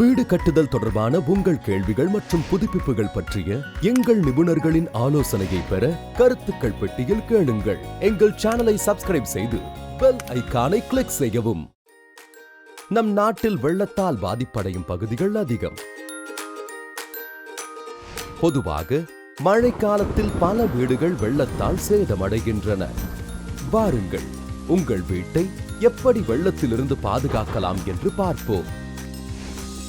வீடு கட்டுதல் தொடர்பான உங்கள் கேள்விகள் மற்றும் புதுப்பிப்புகள் பற்றிய எங்கள் நிபுணர்களின் ஆலோசனையை பெற கருத்துக்கள் பெட்டியில் கேளுங்கள். எங்கள் சேனலை சப்ஸ்கிரைப் செய்து பெல் ஐக்கானை கிளிக் செய்யவும். நம் நாட்டில் வெள்ளத்தால் பாதிப்படையும் பகுதிகள் அதிகம். பொதுவாக மழைக்காலத்தில் பல வீடுகள் வெள்ளத்தால் சேதமடைகின்றன. வாருங்கள் உங்கள் வீட்டை எப்படி வெள்ளத்திலிருந்து பாதுகாக்கலாம் என்று பார்ப்போம்.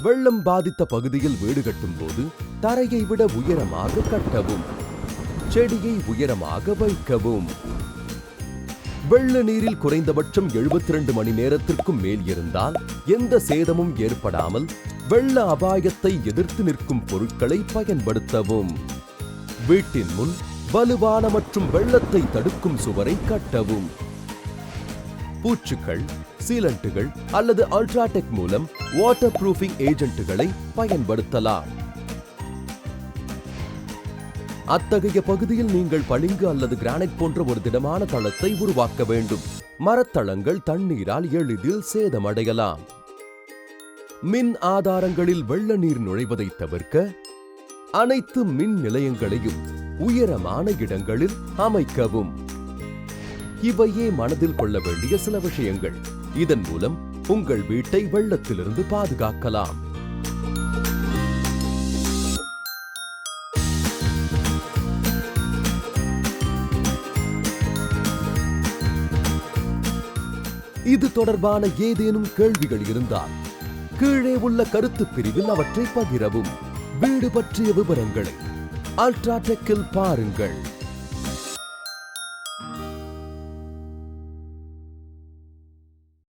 வெள்ளம் பாதித்த பகுதியில் வீடு கட்டும் போது தரையை விட உயரமாக கட்டவும் செடியை உயரமாக வைக்கவும். வெள்ள நீரில் குறைந்தபட்சம் 72 மணி நேரத்திற்கும் மேல் இருந்தால் எந்த சேதமும் ஏற்படாமல் வெள்ள அபாயத்தை எதிர்த்து நிற்கும் பொருட்களை பயன்படுத்தவும். வீட்டின் முன் வலுவான மற்றும் வெள்ளத்தை தடுக்கும் சுவரை கட்டவும். பூச்சுக்கள் சீலண்ட்டுகள் அல்லது அல்ட்ராடெக் மூலம் வாட்டர் ப்ரூஃபிங் ஏஜென்ட்டுகளை பயன்படுத்தலாம். அத்தகைய பகுதியில் நீங்கள் பளிங்கு அல்லது கிரானைட் போன்ற ஒரு திடமான தளத்தை உருவாக்க வேண்டும். மரத்தளங்கள் தண்ணீரால் எளிதில் சேதமடையலாம். மின் ஆதாரங்களில் வெள்ள நீர் நுழைவதை தவிர்க்க அனைத்து மின் நிலையங்களையும் உயரமான இடங்களில் அமைக்கவும். இவையே மனதில் கொள்ள வேண்டிய சில விஷயங்கள். இதன் மூலம் உங்கள் வீட்டை வெள்ளத்திலிருந்து பாதுகாக்கலாம். இது தொடர்பான ஏதேனும் கேள்விகள் இருந்தால் கீழே உள்ள கருத்து பிரிவில் அவற்றை பகிரவும். வீடு பற்றிய விவரங்களை அல்ட்ராடெக்கில் பாருங்கள்.